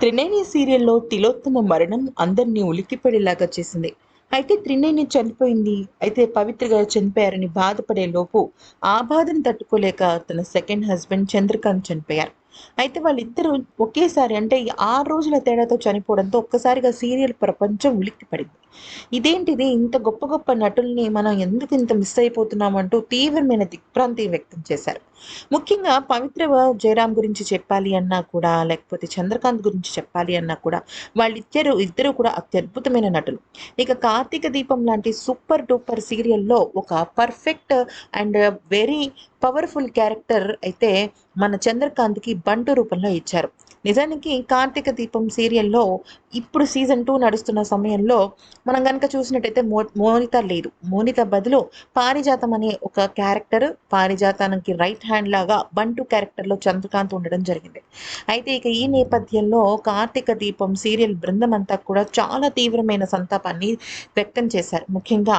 త్రినేని సీరియల్లో తిలోత్తమ మరణం అందరినీ ఉలిక్కిపడేలాగా చేసింది. అయితే త్రినేని చనిపోయింది. అయితే పవిత్రగా చనిపోయారని బాధపడే లోపు ఆ బాధను తట్టుకోలేక తన సెకండ్ హస్బెండ్ చంద్రకాంత్ చనిపోయారు. అయితే వాళ్ళిద్దరూ ఒకేసారి అంటే ఆరు రోజుల తేడాతో చనిపోవడంతో ఒక్కసారిగా సీరియల్ ప్రపంచం ఉలిక్కి పడింది ఇదేంటిది? ఇంత గొప్ప గొప్ప నటుల్ని మనం ఎందుకు ఇంత మిస్ అయిపోతున్నామంటూ తీవ్రమైన దిగ్భ్రాంతి వ్యక్తం చేశారు. ముఖ్యంగా పవిత్ర జయరాం గురించి చెప్పాలి అన్నా కూడా లేకపోతే చంద్రకాంత్ గురించి చెప్పాలి అన్నా కూడా వాళ్ళిద్దరు ఇద్దరు కూడా అత్యద్భుతమైన నటులు. ఇక కార్తీక దీపం లాంటి సూపర్ డూపర్ సీరియల్లో ఒక perfect and very powerful character అయితే మన చంద్రకాంత్కి బంటు రూపంలో ఇచ్చారు. నిజానికి కార్తీక దీపం సీరియల్లో ఇప్పుడు సీజన్ టూ నడుస్తున్న సమయంలో మనం కనుక చూసినట్టయితే మో మోనిత లేదు. మోనిత బదులు పారిజాతం అనే ఒక క్యారెక్టర్ పారిజాతానికి రైట్ హ్యాండ్ లాగా బంటు క్యారెక్టర్లో చంద్రకాంత్ ఉండడం జరిగింది. అయితే ఇక ఈ నేపథ్యంలో కార్తీక దీపం సీరియల్ బృందం అంతా కూడా చాలా తీవ్రమైన సంతాపాన్ని వ్యక్తం చేశారు. ముఖ్యంగా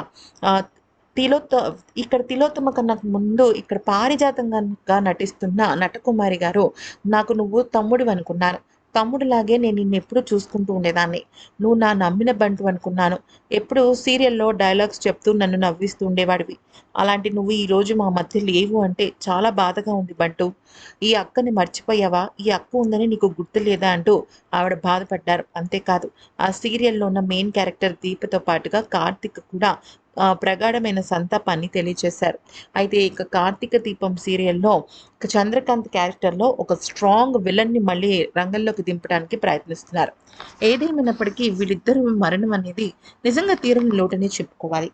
తిలోత్త ఇక్కడ తిలోత్తమ కన్నా ముందు ఇక్కడ పారిజాతంగా నటిస్తున్న నటకుమారి గారు నాకు నువ్వు తమ్ముడు అనుకున్నాను తమ్ముడిలాగే నేను నిన్ను ఎప్పుడూ చూసుకుంటూ ఉండేదాన్ని. నువ్వు నా నమ్మిన బంటు అనుకున్నాను. ఎప్పుడు సీరియల్లో డైలాగ్స్ చెప్తూ నన్ను నవ్విస్తూ ఉండేవాడివి. అలాంటి నువ్వు ఈరోజు మా మధ్య లేవు అంటే చాలా బాధగా ఉంది బంటు. ఈ అక్కని మర్చిపోయావా? ఈ అక్క ఉందని నీకు గుర్తు లేదా అంటూ ఆవిడ బాధపడ్డారు. అంతేకాదు ఆ సీరియల్లో ఉన్న మెయిన్ క్యారెక్టర్ దీపతో పాటుగా కార్తిక్ కూడా ప్రగాఢమైన సంతాపాన్ని తెలియజేశారు అయితే ఇక కార్తీక దీపం సీరియల్లో చంద్రకాంత్ క్యారెక్టర్లో ఒక స్ట్రాంగ్ విలన్ని మళ్ళీ రంగంలోకి దింపడానికి ప్రయత్నిస్తున్నారు. ఏదేమైనప్పటికీ వీళ్ళిద్దరూ మరణం అనేది నిజంగా తీరని లోటనే చెప్పుకోవాలి.